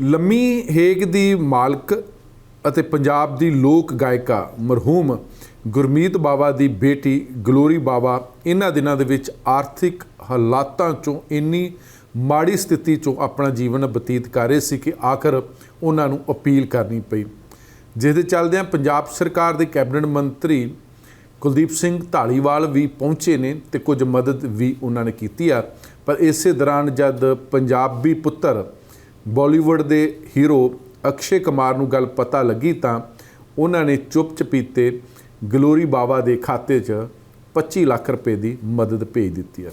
ਲੰਮੀ ਹੇਗ ਦੀ ਮਾਲਕ ਅਤੇ ਪੰਜਾਬ ਦੀ ਲੋਕ ਗਾਇਕਾ ਮਰਹੂਮ ਗੁਰਮੀਤ ਬਾਵਾ ਦੀ ਬੇਟੀ ਗਲੋਰੀ ਬਾਵਾ ਇਹਨਾਂ ਦਿਨਾਂ ਦੇ ਵਿੱਚ ਆਰਥਿਕ ਹਾਲਾਤਾਂ ਚੋਂ ਇੰਨੀ ਮਾੜੀ ਸਥਿਤੀ ਚੋਂ ਆਪਣਾ ਜੀਵਨ ਬਤੀਤ ਕਰ ਰਹੇ ਸੀ ਕਿ ਆਖਰ ਉਹਨਾਂ ਨੂੰ ਅਪੀਲ ਕਰਨੀ ਪਈ। ਜਿਸ ਦੇ ਚੱਲਦਿਆਂ ਪੰਜਾਬ ਸਰਕਾਰ ਦੇ ਕੈਬਨਿਟ ਮੰਤਰੀ ਕੁਲਦੀਪ ਸਿੰਘ ਢਾਲੀਵਾਲ ਵੀ ਪਹੁੰਚੇ ਨੇ ਤੇ ਕੁਝ ਮਦਦ ਵੀ ਉਹਨਾਂ ਨੇ ਕੀਤੀ ਆ। ਪਰ ਇਸੇ ਦੌਰਾਨ ਜਦ ਪੰਜਾਬੀ ਪੁੱਤਰ ਬਾਲੀਵੁੱਡ ਦੇ ਹੀਰੋ ਅਕਸ਼ੇ ਕੁਮਾਰ ਨੂੰ ਗੱਲ ਪਤਾ ਲੱਗੀ ਤਾਂ ਉਹਨਾਂ ਨੇ ਚੁੱਪ ਚਪੀਤੇ ਗਲੋਰੀ ਬਾਵਾ ਦੇ ਖਾਤੇ 'ਚ 25 ਲੱਖ ਰੁਪਏ ਦੀ ਮਦਦ ਭੇਜ ਦਿੱਤੀ ਆ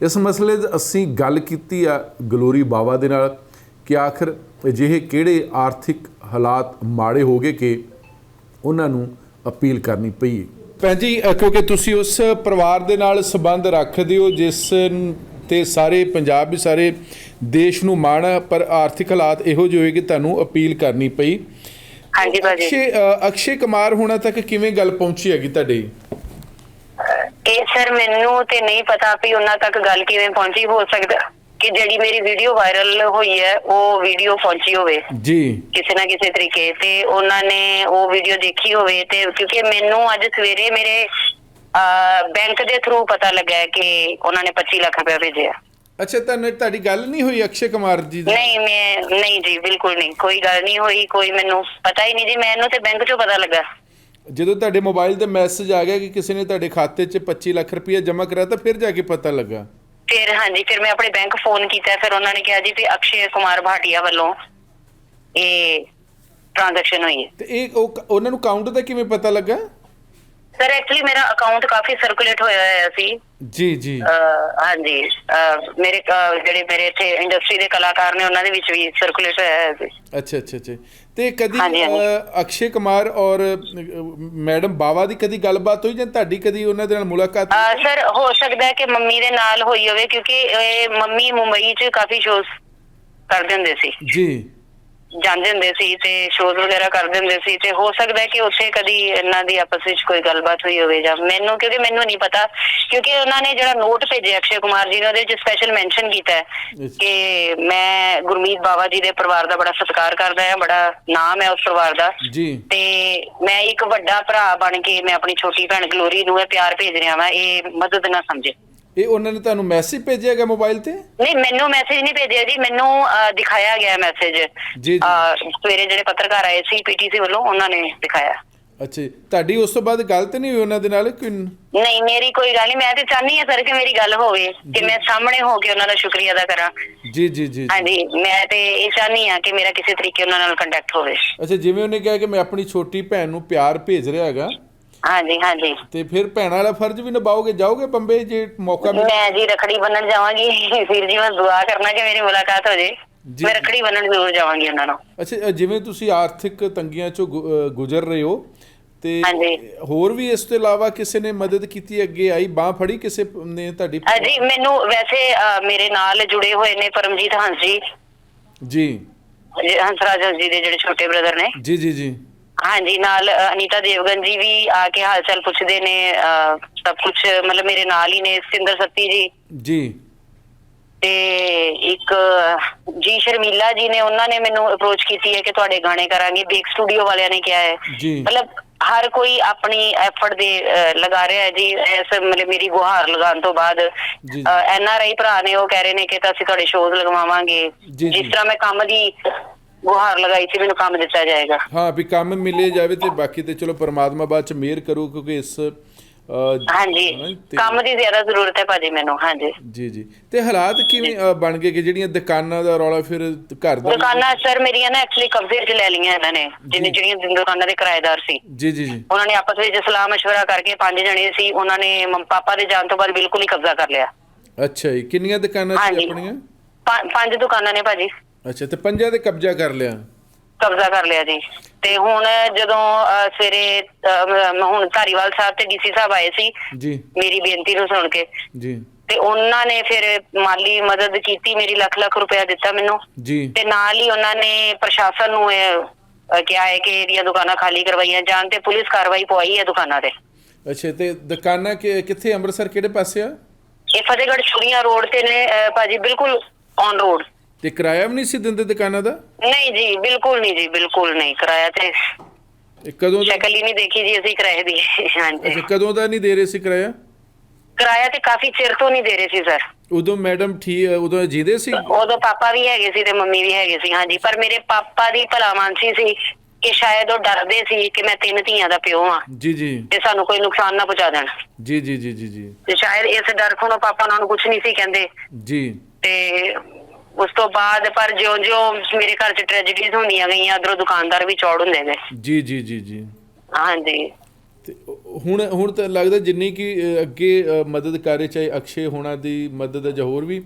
ਇਸ ਮਸਲੇ 'ਤੇ ਅਸੀਂ ਗੱਲ ਕੀਤੀ ਆ ਗਲੋਰੀ ਬਾਵਾ ਦੇ ਨਾਲ ਕਿ ਆਖਰ ਅਜਿਹੇ ਕਿਹੜੇ ਆਰਥਿਕ ਹਾਲਾਤ ਮਾੜੇ ਹੋ ਗਏ ਕਿ ਉਹਨਾਂ ਨੂੰ ਅਪੀਲ ਕਰਨੀ ਪਈ ਹੈ? ਭੈਣ ਜੀ ਕਿਉਂਕਿ ਤੁਸੀਂ ਉਸ ਪਰਿਵਾਰ ਦੇ ਨਾਲ ਸੰਬੰਧ ਰੱਖਦੇ ਹੋ ਜਿਸ ਤੇ ਸਾਰੇ ਪੰਜਾਬ ਵੀ ਸਾਰੇ ਦੇਸ਼ ਨੂੰ ਮਾਣ ਪਰ ਆਰਥਿਕ ਹਾਲਾਤ ਇਹੋ ਜਿਹੇ ਹੋਏ ਕਿ ਤੁਹਾਨੂੰ ਅਪੀਲ ਕਰਨੀ ਪਈ। ਹਾਂਜੀ ਭਾਜੀ। ਅਕਸ਼ੇ ਕੁਮਾਰ ਹੋਣਾ ਤੱਕ ਕਿਵੇਂ ਗੱਲ ਪਹੁੰਚੀ ਹੈਗੀ ਤੁਹਾਡੇ? ਇਹ ਸਰ ਮੈਨੂੰ ਤੇ ਨਹੀਂ ਪਤਾ ਵੀ ਉਹਨਾਂ ਤੱਕ ਗੱਲ ਕਿਵੇਂ ਪਹੁੰਚੀ ਹੋ ਸਕਦਾ ਕਿ ਜਿਹੜੀ ਮੇਰੀ ਵੀਡੀਓ ਵਾਇਰਲ ਹੋਈ ਹੈ ਉਹ ਵੀਡੀਓ ਪਹੁੰਚੀ ਹੋਵੇ। ਜੀ। ਕਿਸੇ ਨਾ ਕਿਸੇ ਤਰੀਕੇ ਤੇ ਉਹਨਾਂ ਨੇ ਉਹ ਵੀਡੀਓ ਦੇਖੀ ਹੋਵੇ ਤੇ ਕਿਉਂਕਿ ਮੈਨੂੰ ਅੱਜ ਸਵੇਰੇ ਮੇਰੇ ਬੈਂਕ ਦੇ ਥਰੂ ਪਤਾ ਲੱਗਾ ਕਿ ਉਹਨਾਂ ਨੇ 25 ਲੱਖ ਰੁਪਏ ਭੇਜਿਆ। ਅੱਛਾ ਤੁਹਾਨੂੰ ਤੁਹਾਡੀ ਗੱਲ ਨਹੀਂ ਹੋਈ ਅਕਸ਼ੇ ਕੁਮਾਰ ਜੀ ਦੀ? ਨਹੀਂ ਮੈਂ ਨਹੀਂ ਜੀ ਬਿਲਕੁਲ ਨਹੀਂ ਕੋਈ ਗੱਲ ਨਹੀਂ ਹੋਈ ਕੋਈ ਮੈਨੂੰ ਪਤਾ ਹੀ ਨਹੀਂ ਜੀ ਮੈਨੂੰ ਤੇ ਬੈਂਕ ਚੋਂ ਪਤਾ ਲੱਗਾ। ਜਦੋਂ ਤੁਹਾਡੇ ਮੋਬਾਈਲ ਤੇ ਮੈਸੇਜ ਆ ਗਿਆ ਕਿ ਕਿਸੇ ਨੇ ਤੁਹਾਡੇ ਖਾਤੇ 'ਚ 25 ਲੱਖ ਰੁਪਏ ਜਮ੍ਹਾਂ ਕਰਾਇਆ ਤਾਂ ਫਿਰ ਜਾ ਕੇ ਪਤਾ ਲੱਗਾ। ਫਿਰ ਹਾਂਜੀ ਫਿਰ ਮੈਂ ਆਪਣੇ ਬੈਂਕ ਫੋਨ ਕੀਤਾ ਫਿਰ ਉਹਨਾਂ ਨੇ ਕਿਹਾ ਜੀ ਵੀ ਅਕਸ਼ੇ ਕੁਮਾਰ ਭਾਟੀਆ ਵੱਲੋਂ ਇਹ ਟ੍ਰਾਂਜੈਕਸ਼ਨ ਹੋਈ ਹੈ। ਤੇ ਇਹ ਉਹ ਉਹਨਾਂ ਨੂੰ ਕਾਊਂਟ ਦਾ ਕਿਵੇਂ ਪਤਾ ਲੱਗਾ? ਸਰ ਐਕਚੁਅਲੀ ਮੇਰਾ ਅਕਾਊਂਟ ਕਾਫੀ ਸਰਕੂਲੇਟ ਹੋਇਆ ਹੋਇਆ ਸੀ। ਜੀ ਜੀ। ਅਹ ਹਾਂਜੀ। ਅਹ ਮੇਰੇ ਜਿਹੜੇ ਮੇਰੇ ਇੱਥੇ ਇੰਡਸਟਰੀ ਦੇ ਕਲਾਕਾਰ ਨੇ ਉਹਨਾਂ ਦੇ ਵਿੱਚ ਵੀ ਸਰਕੂਲੇਟ ਹੋਇਆ ਹੋਇਆ ਸੀ। ਅੱਛਾ ਅੱਛਾ ਅੱਛਾ। ਤੇ ਕਦੀ ਹਾਂਜੀ, ਹਾਂਜੀ। ਅ, ਅਕਸ਼ੇ ਕੁਮਾਰ ਔਰ ਅ, ਮੈਡਮ ਬਾਵਾ ਦੀ ਕਦੀ ਗੱਲਬਾਤ ਹੋਈ ਜਾਂ ਤੁਹਾਡੀ ਕਦੀ ਉਹਨਾਂ ਦੇ ਨਾਲ ਮੁਲਾਕਾਤ ਅਹ ਸਰ ਹੋ ਸਕਦਾ ਹੈ ਕਿ ਮੰਮੀ ਦੇ ਨਾਲ ਹੋਈ ਹੋਵੇ ਕਿਉਂਕਿ ਇਹ ਮੰਮੀ ਮੁੰਬਈ 'ਚ ਕਾਫੀ ਸ਼ੋਜ਼ ਕਰਦੇ ਹੁੰਦੇ ਸੀ। ਜੀ। ਜਾਂਦੇ ਹੁੰਦੇ ਸੀ ਤੇ ਸ਼ੋਜ਼ ਵਗੈਰਾ ਕਰਦੇ ਹੁੰਦੇ ਸੀ ਤੇ ਹੋ ਸਕਦਾ ਹੈ ਕਿ ਉੱਥੇ ਕਦੀ ਇਹਨਾਂ ਦੀ ਆਪਸ ਵਿੱਚ ਕੋਈ ਗੱਲਬਾਤ ਹੋਈ ਹੋਵੇ ਜਾਂ ਮੈਨੂੰ ਕਿਉਂਕਿ ਮੈਨੂੰ ਨਹੀਂ ਪਤਾ ਕਿਉਂਕਿ ਉਹਨਾਂ ਨੇ ਜਿਹੜਾ ਨੋਟ ਭੇਜਿਆ ਅਕਸ਼ੇ ਕੁਮਾਰ ਜੀ ਨੇ ਉਹਦੇ ਵਿੱਚ ਸਪੈਸ਼ਲ ਮੈਂਸ਼ਨ ਕੀਤਾ ਹੈ। ਕਿ ਮੈਂ ਗੁਰਮੀਤ ਬਾਵਾ ਜੀ ਦੇ ਪਰਿਵਾਰ ਦਾ ਬੜਾ ਸਤਿਕਾਰ ਕਰਦਾ ਹਾਂ ਬੜਾ ਨਾਮ ਹੈ ਉਸ ਪਰਿਵਾਰ ਦਾ ਜੀ ਤੇ ਮੈਂ ਇੱਕ ਵੱਡਾ ਭਰਾ ਬਣ ਕੇ ਮੈਂ ਆਪਣੀ ਛੋਟੀ ਭੈਣ ਗਲੋਰੀ ਨੂੰ ਇਹ ਪਿਆਰ ਭੇਜ ਰਿਹਾ ਵਾਂ ਇਹ ਮਦਦ ਨਾ ਸਮਝੇ ਇਹ ਉਹਨਾਂ ਨੇ ਤੁਹਾਨੂੰ ਮੈਸੇਜ ਭੇਜਿਆ ਗਿਆ ਮੋਬਾਈਲ ਤੇ? ਨਹੀਂ ਮੈਨੂੰ ਮੈਸੇਜ ਨਹੀਂ ਭੇਜਿਆ ਜੀ ਮੈਨੂੰ ਦਿਖਾਇਆ ਗਿਆ ਮੈਸੇਜ ਜੀ, ਜੀ। ਸਵੇਰੇ ਜਿਹੜੇ ਪੱਤਰਕਾਰ ਆਏ ਸੀ ਪੀਟੀਸੀ ਵੱਲੋਂ ਉਹਨਾਂ ਨੇ ਦਿਖਾਇਆ। ਅੱਛਾ। ਤੁਹਾਡੀ ਉਸ ਤੋਂ ਬਾਅਦ ਗੱਲ ਤੇ ਨਹੀਂ ਹੋਈ ਉਹਨਾਂ ਦੇ ਨਾਲ? ਕਿ ਨਹੀਂ ਮੇਰੀ ਕੋਈ ਗੱਲ ਨਹੀਂ। ਮੈਂ ਤੇ ਚਾਹਨੀ ਹਾਂ ਸਰ ਕਿ ਮੇਰੀ ਗੱਲ ਹੋਵੇ ਕਿ ਮੈਂ ਸਾਹਮਣੇ ਹੋ ਕੇ ਉਹਨਾਂ ਦਾ ਸ਼ੁਕਰੀਆ ਅਦਾ ਕਰਾਂ। ਜੀ ਜੀ ਜੀ ਹਾਂਜੀ ਮੈਂ ਤੇ ਇਹ ਚਾਹਨੀ ਹਾਂ ਕਿ ਮੇਰਾ ਕਿਸੇ ਤਰੀਕੇ ਉਹਨਾਂ ਨਾਲ ਕੰਟੈਕਟ ਹੋਵੇ। ਅੱਛਾ ਜਿਵੇਂ ਉਹਨੇ ਕਿਹਾ ਕਿ ਮੈਂ ਆਪਣੀ ਛੋਟੀ ਭੈਣ ਨੂੰ ਪਿਆਰ ਭੇਜ ਰਿਹਾ ਹੈਗਾ ਹਾਂਜੀ ਹਾਂਜੀ। ਤੇ ਫਿਰ ਭੈਣ ਵਾਲਾ ਫਰਜ਼ ਵੀ ਨਿਭਾਓਗੇ ਜਾਓਗੇ ਬੰਬੇ ਜੇ ਮੌਕਾ ਮਿਲੇ ਮੈਂ ਜੀ ਰਖੜੀ ਬੰਨਣ ਜਾਵਾਂਗੀ ਵੀਰ ਜੀ ਮੈਂ ਦੁਆ ਕਰਨਾ ਕਿ ਮੇਰੀ ਮੁਲਾਕਾਤ ਹੋ ਜੇ। ਜੀ। ਮੈਂ ਰਖੜੀ ਬੰਨਣ ਜ਼ਰੂਰ ਜਾਵਾਂਗੀ ਉਹਨਾਂ ਨੂੰ। ਅੱਛਾ ਅ, ਜਿਵੇਂ ਤੁਸੀਂ ਆਰਥਿਕ ਤੰਗੀਆਂ ਚੋਂ ਗੁ- ਅ, ਗੁਜ਼ਰ ਰਹੇ ਹੋ ਤੇ ਹਾਂਜੀ। ਹੋਰ ਵੀ ਇਸ ਤੋਂ ਇਲਾਵਾ ਕਿਸੇ ਨੇ ਮਦਦ ਕੀਤੀ ਅੱਗੇ ਆਈ ਬਾਹ ਫੜੀ ਕਿਸੇ ਪ- ਨੇ ਤੁਹਾਡੀ ਅਹ ਜੀ ਮੈਨੂੰ ਵੈਸੇ ਮੇਰੇ ਨਾਲ ਜੁੜੇ ਹੋਏ ਨੇ ਪਰਮਜੀਤ ਹੰਸ ਜੀ। ਜੀ। ਜੀ, ਹੰਸਰਾਜ ਹੰਸ ਜੀ ਦੇ ਜਿਹੜੇ ਛੋਟੇ ਬ੍ਰਦਰ ਨੇ। ਜੀ ਜੀ ਜੀ। ਹਾਂਜੀ ਨਾਲ ਅਨੀਤਾ ਦੇਵਗਨ ਜੀ ਵੀ ਆ ਕੇ ਹਾਲ ਚਾਲ ਪੁੱਛਦੇ ਨੇ ਸਭ ਕੁਝ ਮਤਲਬ ਮੇਰੇ ਨਾਲ ਹੀ ਨੇ ਸਿੰਦਰ ਸੱਤੀ ਜੀ ਜੀ ਤੇ ਇੱਕ ਜੀ ਸ਼ਰਮੀਲਾ ਜੀ ਨੇ ਉਹਨਾਂ ਨੇ ਮੈਨੂੰ ਅਪਰੋਚ ਕੀਤੀ ਹੈ ਕਿ ਤੁਹਾਡੇ ਗਾਣੇ ਕਰਾਂਗੇ ਬੇਕ ਸਟੂਡੀਓ ਵਾਲਿਆਂ ਨੇ ਕਿਹਾ ਹੈ। ਮਤਲਬ ਹਰ ਕੋਈ ਆਪਣੀ ਐਫਰਟ ਦੇ ਲਗਾ ਰਿਹਾ ਹੈ ਜੀ ਇਸ ਮਤਲਬ ਮੇਰੀ ਗੁਹਾਰ ਲਗਾਉਣ ਤੋਂ ਬਾਅਦ। ਐਨ ਆਰ ਆਈ ਭਰਾ ਨੇ ਉਹ ਕਹਿ ਰਹੇ ਨੇ ਕਿ ਤਾਂ ਅਸੀਂ ਤੁਹਾਡੇ ਸ਼ੋਜ਼ ਲਗਵਾਵਾਂਗੇ। ਜਿਸ ਤਰ੍ਹਾਂ ਮੈਂ ਕੰਮ ਦੀ ਗੁਹਾਰ ਲਗਾਈ ਸੀ ਮੈਨੂੰ ਕੰਮ ਦਿੱਤਾ ਜਾਏਗਾ। ਹਾਂ ਵੀ ਕੰਮ ਮਿਲੇ ਜਾਵੇ ਤੇ ਬਾਕੀ ਤੇ ਚਲੋ ਪਰਮਾਤਮਾ ਬਾਅਦ ਚ ਮਿਹਰ ਕਰੂ ਕਿਉਂਕਿ ਇਸ ਹਾਂਜੀ ਕੰਮ ਦੀ ਜ਼ਿਆਦਾ ਜ਼ਰੂਰਤ ਹੈ ਭਾਜੀ ਮੈਨੂੰ ਹਾਂਜੀ। ਜੀ ਜੀ। ਤੇ ਹਾਲਾਤ ਕਿਵੇਂ ਬਣ ਗਏ ਕਿ ਜਿਹੜੀਆਂ ਦੁਕਾਨਾਂ ਦਾ ਰੌਲਾ ਫਿਰ ਘਰ ਦਾ ਦੁਕਾਨਾਂ ਸਰ ਮੇਰੀਆਂ ਨਾ ਐਕਚੁਅਲੀ ਕਬਜ਼ੇ 'ਚ ਲੈ ਲਈਆਂ ਇਹਨਾਂ ਨੇ ਜਿੰਨੇ ਜਿਹੜੀਆਂ ਦੁਕਾਨਾਂ ਦੇ ਕਿਰਾਏਦਾਰ ਸੀ। ਜੀ ਜੀ ਜੀ। ਉਹਨਾਂ ਨੇ ਆਪਸ ਵਿੱਚ ਸਲਾਹ ਮਸ਼ਵਰਾ ਕਰਕੇ ਪੰਜ ਜਣੇ ਸੀ ਉਹਨਾਂ ਨੇ ਪਾਪਾ ਦੇ ਜਾਣ ਤੋਂ ਬਾਅਦ ਬਿਲਕੁਲ ਹੀ ਕਬਜ਼ਾ ਕਰ ਲਿਆ। ਅੱਛਾ ਜੀ ਕਿੰਨੀਆਂ ਦੁਕਾਨਾਂ ਸੀ ਆਪਣੀਆਂ? ਪੰਜ ਦੁਕਾਨਾਂ ਨੇ ਭਾਜੀ। ਅੱਛਾ ਤੇ ਪੰਜਾਂ ਤੇ ਕਬਜ਼ਾ ਕਰ ਲਿਆ? ਕਬਜ਼ਾ ਕਰ ਲਿਆ ਜੀ। ਤੇ ਹੁਣ ਜਦੋਂ ਅਹ, ਸਵੇਰੇ ਅਹ, ਹੁਣ ਧਾਰੀਵਾਲ ਸਾਹਿਬ ਤੇ ਡੀਸੀ ਸਾਹਿਬ ਆਏ ਸੀ ਜੀ। ਮੇਰੀ ਬੇਨਤੀ ਨੂੰ ਸੁਣ ਕੇ। ਜੀ। ਤੇ ਉਹਨਾਂ ਨੇ ਫਿਰ ਮਾਲੀ ਮਦਦ ਕੀਤੀ ਮੇਰੀ ਲੱਖ ਲੱਖ ਰੁਪਇਆ ਦਿੱਤਾ ਮੈਨੂੰ। ਜੀ। ਤੇ ਨਾਲ ਹੀ ਉਹਨਾਂ ਨੇ ਪ੍ਰਸ਼ਾਸਨ ਨੂੰ ਇਹ ਅਹ, ਕਿਹਾ ਹੈ ਕਿ ਇਹਦੀਆਂ ਦੁਕਾਨਾਂ ਖਾਲੀ ਕਰਵਾਈਆਂ ਜਾਣ ਤੇ ਪੁਲਿਸ ਕਾਰਵਾਈ ਪਵਾਈ ਹੈ ਦੁਕਾਨਾਂ ਤੇ। ਅੱਛਾ ਤੇ ਦੁਕਾਨਾਂ ਕਿ- ਕਿੱਥੇ? ਅੰਮ੍ਰਿਤਸਰ ਕਿਹੜੇ ਪਾਸੇ ਆ? ਇਹ ਫਤਿਹਗੜ੍ਹ ਚੂੜੀਆਂ ਰੋਡ ਤੇ ਨੇ ਅਹ, ਭਾਜੀ ਬਿਲਕੁਲ ਔਨ ਰੋਡ ਤੇ ਕਿਰਾਇਆ ਵੀ ਨਹੀਂ ਸੀ ਦਿੰਦੇ ਦੁਕਾਨਾਂ ਦਾ? ਨਹੀਂ ਜੀ ਬਿਲਕੁਲ ਨਹੀਂ ਜੀ ਬਿਲਕੁਲ ਨਹੀਂ। ਕਿਰਾਇਆ ਤੇ ਇਹ ਕਦੋਂ ਦਾ? ਸ਼ਕਲ ਹੀ ਨਹੀਂ ਦੇਖੀ ਜੀ ਅਸੀਂ ਕਿਰਾਏ ਦੀ। ਹਾਂਜੀ। ਅੱਛਾ ਕਦੋਂ ਦਾ ਨਹੀਂ ਦੇ ਰਹੇ ਸੀ ਕਿਰਾਇਆ? ਕਿਰਾਇਆ ਤੇ ਕਾਫੀ ਚਿਰ ਤੋਂ ਨਹੀਂ ਦੇ ਰਹੇ ਸੀ ਸਰ। ਉਦੋਂ ਮੈਡਮ ਠੀਕ ਉਦੋਂ ਜੀਦੇ ਸੀ? ਉਦੋਂ ਪਾਪਾ ਵੀ ਹੈਗੇ ਸੀ ਤੇ ਮੰਮੀ ਵੀ ਹੈਗੇ ਸੀ ਹਾਂਜੀ। ਪਰ ਮੇਰੇ ਪਾਪਾ ਦੀ ਭਲਾਮਾਨਸੀ ਸੀ ਕਿ ਸ਼ਾਇਦ ਉਹ ਡਰਦੇ ਸੀ ਕਿ ਮੈਂ ਤਿੰਨ ਧੀਆਂ ਦਾ ਪਿਓ ਹਾਂ ਜੀ ਜੀ। ਤੇ ਸਾਨੂੰ ਕੋਈ ਨੁਕਸਾਨ ਨਾ ਪਹੁੰਚਾ ਦੇਣ। ਜੀ ਜੀ ਜੀ ਜੀ ਜੀ। ਤੇ ਸ਼ਾਇਦ ਇਸ ਡਰ ਤੋਂ ਪਾਪਾ ਉਹਨਾਂ ਨੂੰ ਕੁਝ ਨਹੀਂ ਸੀ ਕਹਿੰਦੇ। ਜੀ। ਤੇ ਉਸ ਤੋਂ ਬਾਅਦ ਪਰ ਜਿਉਂ-ਜਿਉਂ ਮੇਰੇ ਘਰ 'ਚ ਟ੍ਰੈਜੇਡੀਜ਼ ਹੁੰਦੀਆਂ ਗਈਆਂ ਅਧਰੋਂ ਦੁਕਾਨਦਾਰ ਵੀ ਚੌੜ ਹੁੰਦੇ ਗਏ ਜੀ ਜੀ ਜੀ ਜੀ। ਹਾਂਜੀ। ਤੇ ਹੁਣ ਹੁਣ ਤਾਂ ਲੱਗਦਾ ਜਿੰਨੀ ਕਿ ਅੱਗੇ ਮਦਦ ਕਰੇ ਚਾਹੇ ਅਕਸ਼ੇ ਹੋਣਾ ਦੀ ਮਦਦ ਜਾਂ ਹੋਰ ਵੀ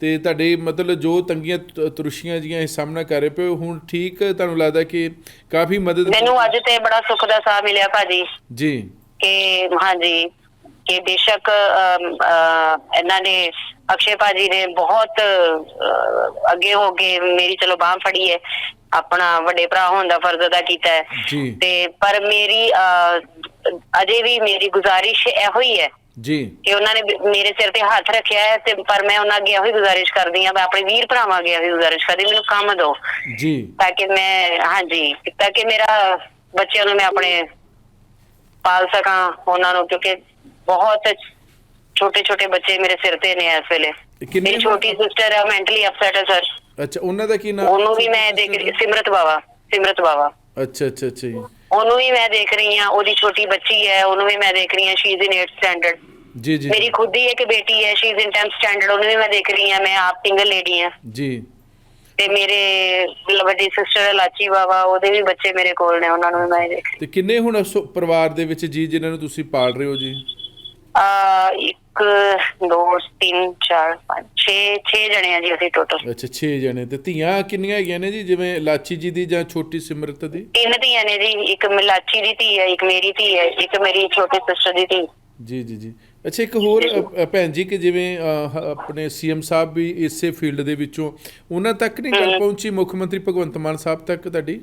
ਤੇ ਤੁਹਾਡੇ ਮਤਲਬ ਜੋ ਤੰਗੀਆਂ ਤਰੁਸ਼ੀਆਂ ਜੀਆਂ ਇਹ ਸਾਹਮਣਾ ਕਰ ਰਹੇ ਪਏ ਹੁਣ ਠੀਕ ਤੁਹਾਨੂੰ ਲੱਗਦਾ ਕਿ ਕਾਫੀ ਮਦਦ ਮੈਨੂੰ ਅੱਜ ਤੇ ਬੜਾ ਸੁੱਖ ਦਾ ਸਾਹ ਮਿਲਿਆ ਭਾਜੀ। ਜੀ। ਕਿ ਹਾਂਜੀ ਕਿ ਬੇਸ਼ੱਕ ਇਹਨਾਂ ਨੇ ਅਕਸ਼ੇ ਭਾਜੀ ਨੇ ਬਹੁਤ ਅੱਗੇ ਹੋ ਕੇ ਮੇਰੀ ਚਲੋ ਬਾਹ ਫੜੀ ਹੈ ਆਪਣਾ ਵੱਡੇ ਭਰਾ ਹੋਣ ਦਾ ਫਰਜ਼ ਅਦਾ ਕੀਤਾ ਹੈ। ਤੇ ਪਰ ਮੇਰੀ ਅਜੇ ਵੀ ਮੇਰੀ ਗੁਜ਼ਾਰਿਸ਼ ਇਹੋ ਹੀ ਹੈ ਜੀ। ਕਿ ਉਹਨਾਂ ਨੇ ਮੇਰੇ ਸਿਰ ਤੇ ਹੱਥ ਰੱਖਿਆ ਹੈ ਤੇ ਪਰ ਮੈਂ ਉਹਨਾਂ ਅੱਗੇ ਇਹੋ ਹੀ ਗੁਜ਼ਾਰਿਸ਼ ਕਰਦੀ ਹਾਂ ਮੈਂ ਆਪਣੇ ਵੀਰ ਭਰਾਵਾਂ ਅੱਗੇ ਇਹੋ ਗੁਜ਼ਾਰਿਸ਼ ਕਰਦੀ ਮੈਨੂੰ ਕੰਮ ਦਿਓ। ਜੀ। ਤਾਂ ਕਿ ਮੈਂ ਹਾਂਜੀ ਤਾਂ ਕਿ ਮੇਰਾ ਬੱਚਿਆਂ ਨੂੰ ਮੈਂ ਆਪਣੇ ਪਾਲ ਸਕਾਂ ਉਹਨਾਂ ਨੂੰ ਕਿਉਂਕਿ ਬਹੁਤ ਛੋਟੇ ਛੋਟੇ ਬੱਚੇ ਮੇਰੇ ਸਿਰ ਤੇ ਨੇ ਇਸ ਵੇਲੇ। ਕਿੰਨੇ ਮੇਰੀ ਛੋਟੀ ਸਿਸਟਰ ਹੈ ਮੈਂਟਲੀ ਅਪਸੈਟ ਹੈ ਸਰ। ਅੱਛਾ ਉਹਨਾਂ ਦਾ ਕੀ ਨਾਮ ਉਹਨੂੰ ਵੀ ਮੈਂ ਦੇਖ ਰਹੀ ਸਿਮਰਤ ਬਾਵਾ ਸਿਮਰਤ ਬਾਵਾ। ਅੱਛਾ ਅੱਛਾ ਅੱਛਾ ਜੀ। ਉਹਨੂੰ ਵੀ ਮੈਂ ਦੇਖ ਰਹੀ ਹਾਂ ਉਹਦੀ ਛੋਟੀ ਬੱਚੀ ਹੈ ਉਹਨੂੰ ਵੀ ਮੈਂ ਦੇਖ ਰਹੀ ਹਾਂ she is in 8th standard ਜੀ ਜੀ। ਮੇਰੀ ਖੁਦ ਹੀ ਇੱਕ ਬੇਟੀ ਹੈ she is in 10th standard ਉਹਨੂੰ ਵੀ ਮੈਂ ਦੇਖ ਰਹੀ ਹਾਂ ਮੈਂ ਆਪ ਸਿੰਗਲ ਲੇਡੀ ਹਾਂ ਜੀ। ਤੇ ਮੇਰੇ ਵੱਡੀ ਸਿਸਟਰ ਲਾਚੀ ਬਾਵਾ ਉਹਦੇ ਵੀ ਬੱਚੇ ਮੇਰੇ ਕੋਲ ਨੇ ਉਹਨਾਂ ਨੂੰ ਵੀ ਮੈਂ ਦੇਖ ਤੇ ਕਿੰਨੇ ਹੁਣ ਪਰਿਵਾਰ ਦੇ ਵਿੱਚ ਜੀ ਜਿਨ੍ਹਾਂ ਨੂੰ ਤੁਸੀਂ ਪਾਲ ਰਹੇ ਹੋ ਜੀ? ਆ ਇੱਕ ਦੋ ਤਿੰਨ ਚਾਰ ਪੰਜ 6 6 ਜਣੇ ਆ ਜੀ ਅਸੀਂ ਟੋਟਲ ਅੱਛਾ 6 ਜਣੇ। ਤੇ ਧੀਆਂ ਕਿੰਨੀਆਂ ਹੈਗੀਆਂ ਨੇ ਜੀ? ਜਿਵੇਂ ਲਾਚੀ ਜੀ ਦੀ ਜਾਂ ਛੋਟੀ ਸਿਮਰਤ ਦੀ? ਤਿੰਨ ਧੀਆਂ ਨੇ ਜੀ। ਇੱਕ ਮਲਾਚੀ ਦੀ ਧੀ ਹੈ ਇੱਕ ਮੇਰੀ ਧੀ ਹੈ ਇੱਕ ਮੇਰੀ ਛੋਟੀ ਸਿਸਟਰ ਦੀ ਧੀ। ਜੀ ਜੀ ਜੀ। ਅੱਛਾ ਇੱਕ ਹੋਰ ਭੈਣ ਜੀ ਕਿ ਜਿਵੇਂ ਆਪਣੇ ਸੀਐਮ ਸਾਹਿਬ ਵੀ ਇਸੇ ਫੀਲਡ ਦੇ ਵਿੱਚੋਂ ਉਹਨਾਂ ਤੱਕ ਨਹੀਂ ਗੱਲ ਪਹੁੰਚੀ? ਮੁੱਖ ਮੰਤਰੀ ਭਗਵੰਤ ਮਾਨ ਸਾਹਿਬ ਤੱਕ ਤੁਹਾਡੀ?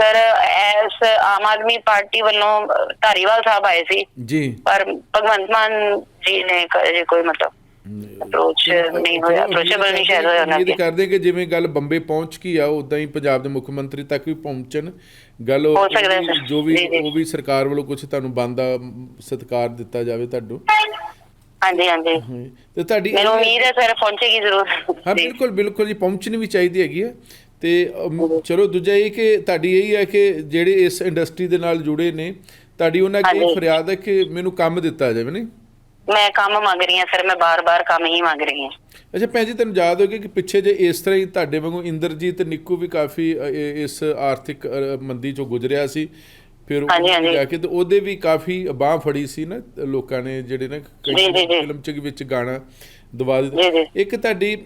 Sir yes Aam Aadmi party ਵੱਲੋਂ ਧਾਰੀਵਾਲ ਸਾਹਿਬ ਆਏ ਸੀ। ਜੀ। ਪਰ ਭਗਵੰਤ ਮਾਨ ਜੀ ਨੇ ਕ- ਕੋਈ ਮਤਲਬ ਅਪਰੋਚ ਨਹੀਂ ਹੋਇਆ। ਅਪਰੋਚੇਬਲ ਨਹੀਂ ਸ਼ਾਇਦ ਹੋਇਆ ਉਹਨਾਂ ਉਮੀਦ ਦੇ ਕਰਦੇ ਕਿ ਜਿਵੇਂ ਗੱਲ ਬੰਬੇ ਪਹੁੰਚ ਗਈ ਆ ਉਦਾਂ ਹੀ ਪੰਜਾਬ ਦੇ ਮੁੱਖ ਮੰਤਰੀ ਤੱਕ ਵੀ ਪਹੁੰਚਣ। ਗੱਲ ਉਹ- ਹੋ ਸਕਦਾ ਹੈ ਸਰ। ਜੋ ਵੀ ਜੀ, ਜੀ। ਉਹ ਵੀ ਸਰਕਾਰ ਵੱਲੋਂ ਕੁਝ ਤੁਹਾਨੂੰ ਬੰਦਾ ਸਤਿਕਾਰ ਦਿੱਤਾ ਜਾਵੇ ਤੁਹਾਨੂੰ ਹਾਂਜੀ ਹਾਂਜੀ। ਤੇ ਤੁਹਾਡੀ ਮੈਨੂੰ ਉਮੀਦ ਹੈ ਸਰ ਪਹੁੰਚੇਗੀ ਜ਼ਰੂਰ। ਹਾਂ ਜੀ। ਬਿਲਕੁਲ ਬਿਲਕੁਲ ਜੀ ਪਹੁੰਚਣੀ ਵੀ ਚਾਹੀਦੀ ਹੈਗੀ ਹੈ ਤੇ ਚਲੋ ਦੂਜਾ ਇਹ ਕਿ ਤੁਹਾਡੀ ਇਹ ਹੈ ਕਿ ਜਿਹੜੇ ਇਸ ਇੰਡਸਟਰੀ ਦੇ ਨਾਲ ਜੁੜੇ ਨੇ ਤੁਹਾਡੀ ਉਹਨਾਂ ਹਾਂਜੀ। ਫਰਿਆਦ ਹੈ ਕਿ ਮੈਨੂੰ ਕੰਮ ਦਿੱਤਾ ਜਾਵੇ ਨਹੀਂ ਮੈਂ ਕੰਮ ਮੰਗ ਰਹੀ ਹਾਂ ਸਰ ਮੈਂ ਬਾਰ-ਬਾਰ ਕੰਮ ਹੀ ਮੰਗ ਰਹੀ ਹਾਂ ਅੱਛਾ ਭੈਣ ਜੀ ਤੈਨੂੰ ਯਾਦ ਹੋਵੇਗਾ ਕਿ ਪਿੱਛੇ ਜੇ ਇਸ ਤਰ੍ਹਾਂ ਹੀ ਤੁਹਾਡੇ ਵਾਂਗੂ ਇੰਦਰਜੀਤ ਨਿੱਕੂ ਵੀ ਕਾਫੀ ਇਸ ਆਰਥਿਕ ਮੰਦੀ ਚੋਂ ਗੁਜ਼ਰਿਆ ਸੀ ਫਿਰ ਉਹ। ਜਾ ਕੇ ਤੇ ਉਹਦੇ ਵੀ ਕਾਫੀ ਬਾਹ ਫੜੀ ਸੀ ਨਾ ਲੋਕਾਂ ਨੇ ਜਿਹੜੇ ਨਾ। ਫਿਲਮ ਚ ਵਿੱਚ ਗਾਣਾ ਦਵਾ ਦਿੱਤਾ। ਇੱਕ ਤੁਹਾਡੀ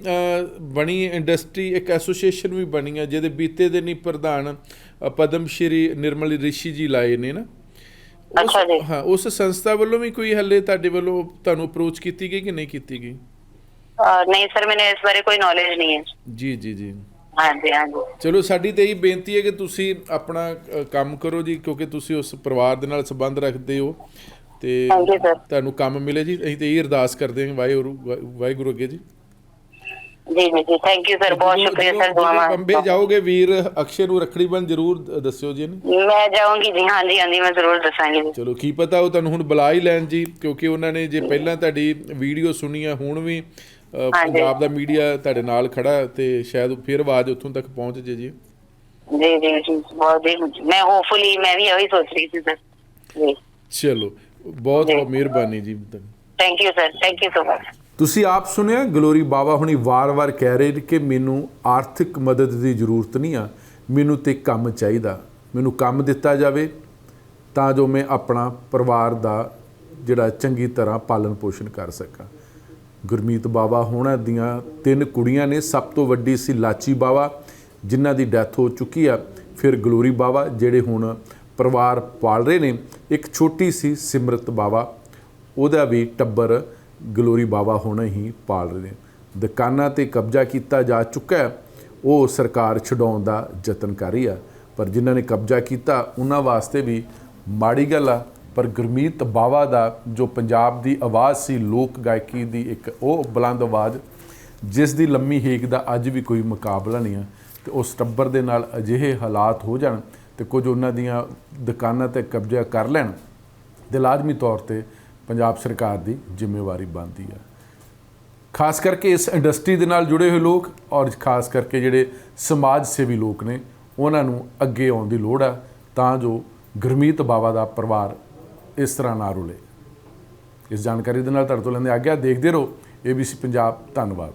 ਬਣੀ ਇੰਡਸਟਰੀ ਇੱਕ ਐਸੋਸੀਏਸ਼ਨ ਵੀ ਬਣੀ ਹੈ ਜਿਹਦੇ ਬੀਤੇ ਦੇ ਨਹੀਂ ਪ੍ਰਧਾਨ ਪਦਮ ਸ਼੍ਰੀ ਨਿਰਮਲ ਰਿਸ਼ੀ ਜੀ ਲਾਏ ਨੇ ਨਾ। ਅੱਛਾ ਜੀ। ਹਾਂ ਉਸ ਸੰਸਥਾ ਵੱਲੋਂ ਵੀ ਕੋਈ ਹੱਲੇ ਤੁਹਾਡੇ ਵੱਲੋਂ ਤੁਹਾਨੂੰ ਅਪਰੋਚ ਕੀਤੀ ਗਈ ਕਿ ਨਹੀਂ ਕੀਤੀ ਗਈ? ਨਹੀਂ ਸਰ ਮੈਨੂੰ ਇਸ ਬਾਰੇ ਕੋਈ ਨੌਲੇਜ ਨਹੀਂ ਹੈ। ਜੀ ਜੀ ਜੀ। ਹਾਂਜੀ ਹਾਂਜੀ। ਚਲੋ ਸਾਡੀ ਤੇ ਇਹੀ ਬੇਨਤੀ ਹੈ ਕਿ ਤੁਸੀਂ ਆਪਣਾ ਕੰਮ ਕਰੋ ਜੀ ਕਿਉਂਕਿ ਤੁਸੀਂ ਉਸ ਪਰਿਵਾਰ ਦੇ ਨਾਲ ਸੰਬੰਧ ਰੱਖਦੇ ਹੋ। ਤੇ. ਤੁਹਾਨੂੰ ਕੰਮ ਮਿਲੇ ਜੀ? ਅਸੀਂ ਤੇ ਇਹ ਅਰਦਾਸ ਕਰਦੇ ਹਾਂ ਵਾਹਿਗੁਰੂ ਵਾਹਿਗੁਰੂ ਅੱਗੇ ਜੀ। ਜੀ ਜੀ ਜੀ ਥੈਂਕ ਯੂ ਸਰ ਬਹੁਤ ਜਦੋਂ- ਸ਼ੁਕਰੀਆ ਜਦੋਂ- ਸਰ ਜਦੋਂ ਦੁਆਵਾਂ ਬੰਬੇ ਜਾਓਗੇ ਵੀਰ ਅਕਸ਼ੇ ਨੂੰ ਰੱਖੜੀ ਬੰਨ ਜ਼ਰੂਰ ਦੱਸਿਓ ਜੀ ਇਹਨੂੰ। ਮੈਂ ਜਾਊਂਗੀ ਜੀ ਹਾਂਜੀ ਹਾਂਜੀ ਮੈਂ ਜ਼ਰੂਰ ਦੱਸਾਂਗੀ ਜੀ। ਚਲੋ ਕੀ ਪਤਾ ਉਹ ਤੁਹਾਨੂੰ ਹੁਣ ਬੁਲਾ ਹੀ ਲੈਣ ਜੀ ਕਿਉਂਕਿ ਉਹਨਾਂ ਨੇ ਜੇ ਪਹਿਲਾਂ ਤੁਹਾਡੀ ਵੀਡੀਓ ਸੁਣੀ ਆ ਹੁਣ ਵੀ। ਪੰਜਾਬ ਦਾ ਮੀਡੀਆ ਤੁਹਾਡੇ ਨਾਲ ਖੜਾ ਤੇ ਸ਼ਾਇਦ ਫਿਰ ਆਵਾਜ਼ ਉੱਥੋਂ ਤੱਕ ਪਹੁੰਚ ਜੇ ਜੀ। ਜੀ ਜੀ ਜੀ ਬਹੁਤ ਜੀ ਮੈਂ ਹੋਪਫੁਲੀ ਮੈਂ ਵੀ ਇਹੀ ਸੋਚ ਰਹੀ ਸੀ ਸਰ ਜੀ। ਚਲੋ ਬਹੁਤ। ਬਹੁਤ ਮਿਹਰਬਾਨੀ ਜੀ। Thank you sir thank you so much ਤੁਸੀਂ ਆਪ ਸੁਣਿਆ ਗਲੋਰੀ ਬਾਬਾ ਹੁਣੀ ਵਾਰ-ਵਾਰ ਕਹਿ ਰਹੇ ਕਿ ਮੈਨੂੰ ਆਰਥਿਕ ਮਦਦ ਦੀ ਜ਼ਰੂਰਤ ਨਹੀਂ ਆ ਮੈਨੂੰ ਤੇ ਕੰਮ ਚਾਹੀਦਾ। ਮੈਨੂੰ ਕੰਮ ਦਿੱਤਾ ਜਾਵੇ ਤਾਂ ਜੋ ਮੈਂ ਆਪਣਾ ਪਰਿਵਾਰ ਦਾ ਜਿਹੜਾ ਚੰਗੀ ਤਰ੍ਹਾਂ ਪਾਲਣ ਪੋਸ਼ਣ ਕਰ ਸਕਾਂ। ਗੁਰਮੀਤ ਬਾਬਾ ਹੋਣਾ ਦੀਆਂ ਤਿੰਨ ਕੁੜੀਆਂ ਨੇ ਸਭ ਤੋਂ ਵੱਡੀ ਸੀ ਲਾਚੀ ਬਾਵਾ ਜਿਨ੍ਹਾਂ ਦੀ ਡੈਥ ਹੋ ਚੁੱਕੀ ਆ। ਫਿਰ ਗਲੋਰੀ ਬਾਵਾ ਜਿਹੜੇ ਹੁਣ ਪਰਿਵਾਰ ਪਾਲ ਰਹੇ ਨੇ ਇੱਕ ਛੋਟੀ ਸੀ ਸਿਮਰਤ ਬਾਵਾ। ਉਹਦਾ ਵੀ ਟੱਬਰ ਗਲੋਰੀ ਬਾਵਾ ਹੋਣਾ ਹੀ ਪਾਲ ਰਹੇ ਨੇ। ਦੁਕਾਨਾਂ ਤੇ ਕਬਜ਼ਾ ਕੀਤਾ ਜਾ ਚੁੱਕਾ ਹੈ। ਉਹ ਸਰਕਾਰ ਛਡਾਉਣ ਦਾ ਯਤਨ ਕਰ ਰਹੀ ਆ। ਪਰ ਜਿਨ੍ਹਾਂ ਨੇ ਕਬਜ਼ਾ ਕੀਤਾ, ਉਹਨਾਂ ਵਾਸਤੇ ਵੀ ਮਾੜੀ ਗੱਲ ਆ। ਪਰ ਗੁਰਮੀਤ ਬਾਵਾ ਦਾ ਜੋ ਪੰਜਾਬ ਦੀ ਆਵਾਜ਼ ਸੀ, ਲੋਕ ਗਾਇਕੀ ਦੀ ਇੱਕ ਉਹ ਬੁਲੰਦ ਆਵਾਜ਼, ਜਿਸ ਦੀ ਲੰਮੀ ਹੇਕ ਦਾ ਅੱਜ ਵੀ ਕੋਈ ਮੁਕਾਬਲਾ ਨਹੀਂ ਆ। ਤੇ ਉਸ ਟੱਬਰ ਦੇ ਨਾਲ ਅਜਿਹੇ ਹਾਲਾਤ ਹੋ ਜਾਣ ਤੇ ਕੁਝ ਉਹਨਾਂ ਦੀਆਂ ਦੁਕਾਨਾਂ ਤੇ ਕਬਜ਼ਾ ਕਰ ਲੈਣ ਤੇ ਲਾਜ਼ਮੀ ਤੌਰ ਤੇ ਪੰਜਾਬ ਸਰਕਾਰ ਦੀ ਜ਼ਿੰਮੇਵਾਰੀ ਬਣਦੀ ਆ। ਖਾਸ ਕਰਕੇ ਇਸ ਇੰਡਸਟਰੀ ਦੇ ਨਾਲ ਜੁੜੇ ਹੋਏ ਲੋਕ ਔਰ ਖਾਸ ਕਰਕੇ ਜਿਹੜੇ ਸਮਾਜ ਸੇਵੀ ਲੋਕ ਨੇ, ਉਹਨਾਂ ਨੂੰ ਅੱਗੇ ਆਉਣ ਦੀ ਲੋੜ ਆ, ਤਾਂ ਜੋ ਗੁਰਮੀਤ ਬਾਵਾ ਦਾ ਪਰਿਵਾਰ ਇਸ ਤਰ੍ਹਾਂ ਨਾ ਰੁਲੇ। ਇਸ ਜਾਣਕਾਰੀ ਦੇ ਨਾਲ ਤੁਹਾਡੇ ਤੋਂ ਲੈਂਦੇ ਆਗਿਆ, ਦੇਖਦੇ ਰਹੋ ABC ਪੰਜਾਬ, ਧੰਨਵਾਦ।